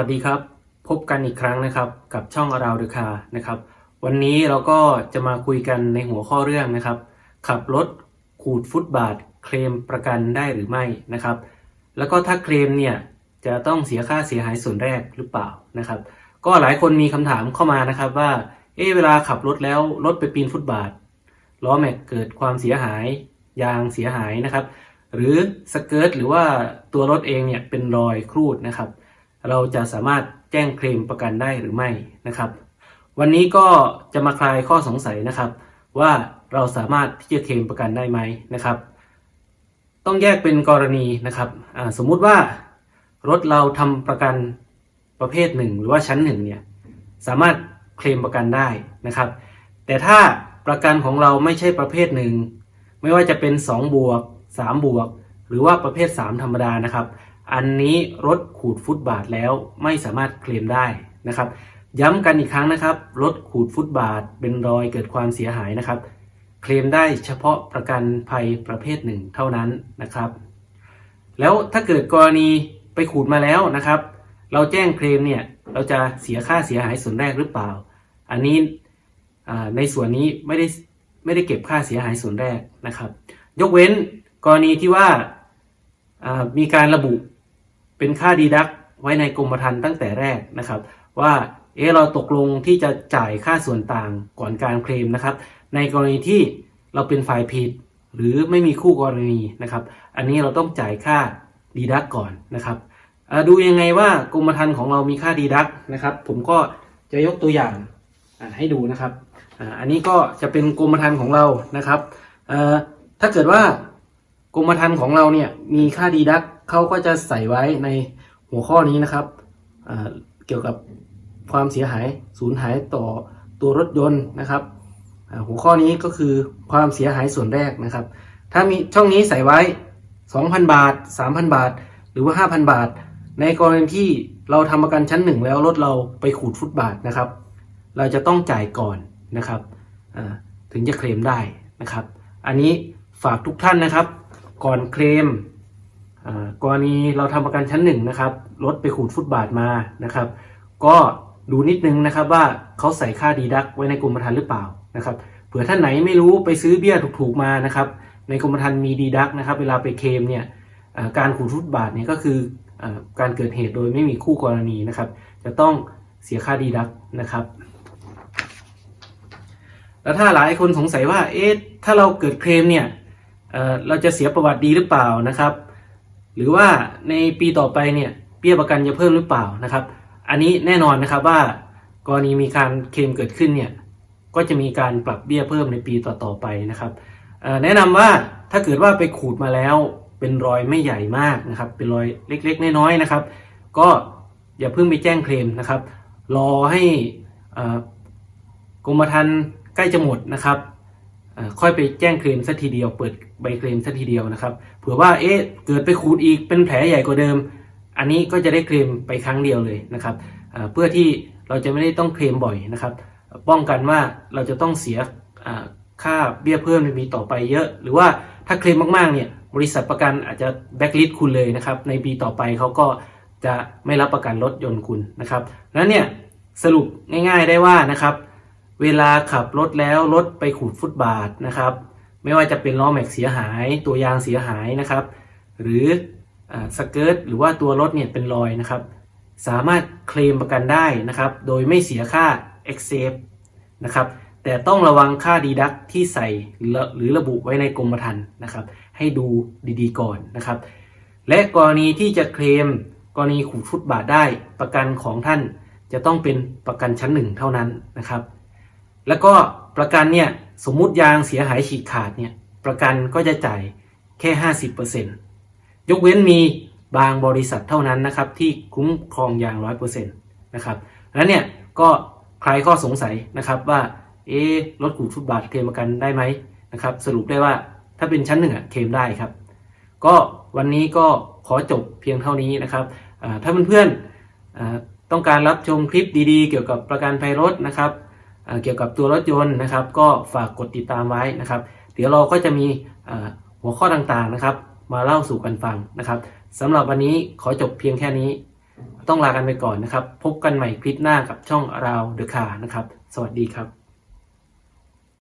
วัสดีครับ พบกันอีกครั้งนะครับกับช่องอาราวเดคานะครับ วันนี้เราก็จะมาคุยกันในหัวข้อเรื่องนะครับ ขับรถขูดฟุตบาท เคลมประกันได้หรือไม่นะครับ แล้วก็ถ้าเคลมเนี่ยจะต้องเสียค่าเสียหายส่วนแรกหรือเปล่านะครับ ก็หลายคนมีคำถามเข้ามานะครับว่า เอ๊ะเวลาขับรถแล้วรถไปปีนฟุตบาทล้อแม็กเกิดความเสียหายยางเสียหายนะครับ หรือสเกิร์ตหรือว่าตัวรถเองเนี่ยเป็นรอยครูดนะครับ เราจะสามารถแจ้งเคลมประกันได้หรือไม่นะครับ วันนี้ก็จะมาคลายข้อสงสัยนะครับ ว่าเราสามารถที่จะเคลมประกันได้ไหมนะครับ ต้องแยกเป็นกรณีนะครับสมมุติว่ารถเราทำประกันประเภทหนึ่งหรือว่าชั้นหนึ่งเนี่ยสามารถเคลมประกันได้นะครับ แต่ถ้าประกันของเราไม่ใช่ประเภทหนึ่งไม่ว่าจะเป็น 2 บวก 3 บวก หรือว่าประเภท 3 ธรรมดานะครับ อันนี้รถขูดฟุตบาทแล้วไม่สามารถเคลมได้นะครับ ย้ำกันอีกครั้งนะครับ รถขูดฟุตบาทเป็นรอยเกิดความเสียหายนะครับ เคลมได้เฉพาะประกันภัยประเภทหนึ่งเท่านั้นนะครับ แล้วถ้าเกิดกรณีไปขูดมาแล้วนะครับ เราแจ้งเคลมเนี่ยเราจะเสียค่าเสียหายส่วนแรกหรือเปล่า อันนี้ในส่วนนี้ไม่ได้ไม่ได้เก็บค่าเสียหายส่วนแรกนะครับ ยกเว้นกรณีที่ว่ามีการระบุ เป็นค่าดีดักไว้ในกรมธรรม์ตั้งแต่แรกนะครับ ว่าเออเราตกลงที่จะจ่ายค่าส่วนต่างก่อนการเคลมนะครับ ในกรณีที่เราเป็นฝ่ายผิด หรือไม่มีคู่กรณีนะครับ อันนี้เราต้องจ่ายค่าดีดักก่อนนะครับดูยังไงว่ากรมธรรม์ของเรามีค่าดีดักนะครับ ผมก็จะยกตัวอย่างให้ดูนะครับอันนี้ก็จะเป็นกรมธรรม์ของเรานะครับถ้าเกิดว่ากรมธรรม์ของเราเนี่ยมีค่าดีดัก เขาก็จะใส่ไว้ในหัวข้อนี้นะครับเกี่ยวกับความเสียหายสูญหายต่อตัวรถยนต์นะครับหัวข้อนี้ก็คือความเสียหายส่วนแรกนะครับ ถ้ามีช่องนี้ใส่ไว้ 2,000 บาท 3,000 บาท หรือว่า 5,000 บาท ในกรณีที่เราทำประกันชั้นหนึ่งแล้วรถเราไปขูดฟุตบาทนะครับ เราจะต้องจ่ายก่อนนะครับถึงจะเคลมได้นะครับ อันนี้ฝากทุกท่านนะครับ ก่อนเคลม กรณีเราทำประกันชั้นหนึ่งนะครับรถไปขูดฟุตบาทมานะครับ ก็ดูนิดนึงนะครับว่าเขาใส่ค่าดีดักไว้ในกรมธรรม์หรือเปล่านะครับเผื่อท่านไหนไม่รู้ไปซื้อเบี้ยถูกๆมานะครับ ในกรมธรรม์มีดีดักนะครับ เวลาไปเคลมเนี่ยการขูดฟุตบาทเนี่ยก็คืออการเกิดเหตุโดยไม่มีคู่กรณีนะครับ จะต้องเสียค่าดีดักนะครับ แล้วถ้าหลายคนสงสัยว่าเอ๊ะถ้าเราเกิดเคลมเนี่ยเเราจะเสียประวัติดีหรือเปล่านะครับ หรือว่าในปีต่อไปเนี่ยเบี้ยประกันจะเพิ่มหรือเปล่านะครับ อันนี้แน่นอนนะครับว่ากรณีมีการเคลมเกิดขึ้นเนี่ยก็จะมีการปรับเบี้ยเพิ่มในปีต่อๆไปนะครับแนะนำว่าถ้าเกิดว่าไปขูดมาแล้วเป็นรอยไม่ใหญ่มากนะครับ เป็นรอยเล็กๆน้อยๆนะครับ ก็อย่าเพิ่งไปแจ้งเคลมนะครับ รอให้กรมธรรม์ใกล้จะหมดนะครับ ค่อยไปแจ้งเคลมสักทีเดียวเปิดใบเคลมสักทีเดียวนะครับเผื่อว่าเอ๊ะเกิดไปขูดอีกเป็นแผลใหญ่กว่าเดิม อันนี้ก็จะได้เคลมไปครั้งเดียวเลยนะครับเพื่อที่เราจะไม่ได้ต้องเคลมบ่อยนะครับ ป้องกันว่าเราจะต้องเสียค่าเบี้ยเพิ่มในปีต่อไปเยอะ หรือว่าถ้าเคลมมากๆเนี่ยบริษัทประกันอาจจะแบ็กลิสคุณเลยนะครับในปีต่อไปเขาก็จะไม่รับประกันรถยนต์คุณนะครับนั้นเนี่ยสรุปง่าย ๆได้ว่านะครับ เวลาขับรถแล้วรถไปขูดฟุตบาทนะครับ ไม่ว่าจะเป็นล้อแม็กเสียหาย ตัวยางเสียหายนะครับ หรือสเกิร์ตหรือว่าตัวรถเนี่ยเป็นรอยนะครับ สามารถเคลมประกันได้นะครับ โดยไม่เสียค่า e x c e p นะครับแต่ต้องระวังค่าดีดักที่ใส่หรือหรือระบุไว้ในกรมธรรม์นะครับ ให้ดูดีๆก่อนนะครับ และกรณีที่จะเคลมกรณีขูดฟุตบาทได้ประกันของท่านจะต้องเป็นประกันชั้นหนึ่งเท่านั้นนะครับ แล้วก็ประกันเนี่ยสมมุติยางเสียหายฉีกขาดเนี่ยประกันก็จะจ่ายแค่ 50%ยกเว้นมีบางบริษัทเท่านั้นนะครับที่คุ้มครองยาง 100%นะครับแล้วเนี่ยก็ใคลายข้อสงสัยนะครับว่าเอ๊รถขูดฟุตบาทเคลมประกันได้ไหมนะครับสรุปได้ว่าถ้าเป็นชั้นหนึ่งอะเคลมได้ครับ ก็วันนี้ก็ขอจบเพียงเท่านี้นะครับถ้าเพื่อนๆอ่าต้องการรับชมคลิปดีๆ เกี่ยวกับประกันภัยรถนะครับ เกี่ยวกับตัวรถยนต์นะครับ ก็ฝากกดติดตามไว้นะครับ เดี๋ยวเราก็จะมีหัวข้อต่างๆนะครับ มาเล่าสู่กันฟังนะครับสำหรับวันนี้ขอจบเพียงแค่นี้ ต้องลากันไปก่อนนะครับ พบกันใหม่คลิปหน้ากับช่องเราเดอะคานะครับ สวัสดีครับ